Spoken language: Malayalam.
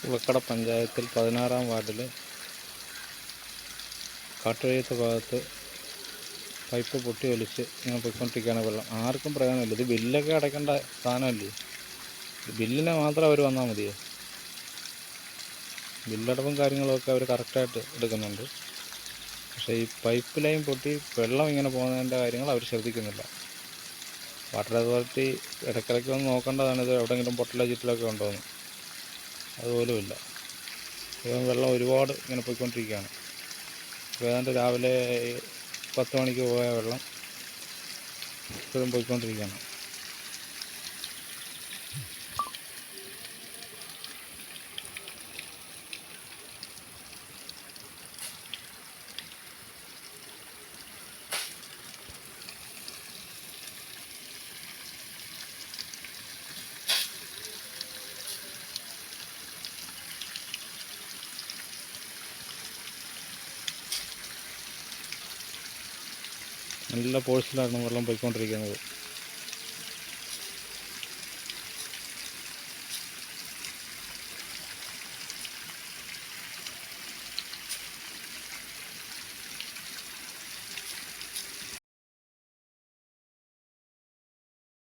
കുളക്കട പഞ്ചായത്തിൽ പതിനാറാം വാർഡിൽ കാട്ടുവഴിയത്തെ ഭാഗത്ത് പൈപ്പ് പൊട്ടി ഒലിച്ച് ഇങ്ങനെ പോയിക്കൊണ്ടിരിക്കുകയാണ് വെള്ളം. ആർക്കും പ്രയോജനമില്ല. ഇത് ബില്ലൊക്കെ അടയ്ക്കേണ്ട സാധനമല്ലേ? ബില്ലിനെ മാത്രം അവർ വന്നാൽ മതിയോ? ബില്ലടവും കാര്യങ്ങളൊക്കെ അവർ കറക്റ്റായിട്ട് എടുക്കുന്നുണ്ട്. പക്ഷേ ഈ പൈപ്പ് ലൈൻ പൊട്ടി വെള്ളം ഇങ്ങനെ പോകുന്നതിന്റെ കാര്യങ്ങൾ അവർ ശ്രദ്ധിക്കുന്നില്ല. വാട്ടർ അതോറിറ്റി ഇടയ്ക്കിടയ്ക്ക് ഒന്ന് നോക്കേണ്ടതാണ് ഇത് എവിടെയെങ്കിലും പൊട്ടലോ ചുറ്റിലൊക്കെ ഉണ്ടോ എന്ന് അതുപോലുമില്ല. ഇപ്പം വെള്ളം ഒരുപാട് ഇങ്ങനെ പോയിക്കൊണ്ടിരിക്കുകയാണ്. ഇപ്പോൾ ഏതാണ്ട് രാവിലെ പത്ത് മണിക്ക് പോയ വെള്ളം ഇപ്പോഴും പോയിക്കൊണ്ടിരിക്കുകയാണ്. നല്ല ഫോഴ്സിലാണ് വെള്ളം പോയിക്കൊണ്ടിരിക്കുന്നത്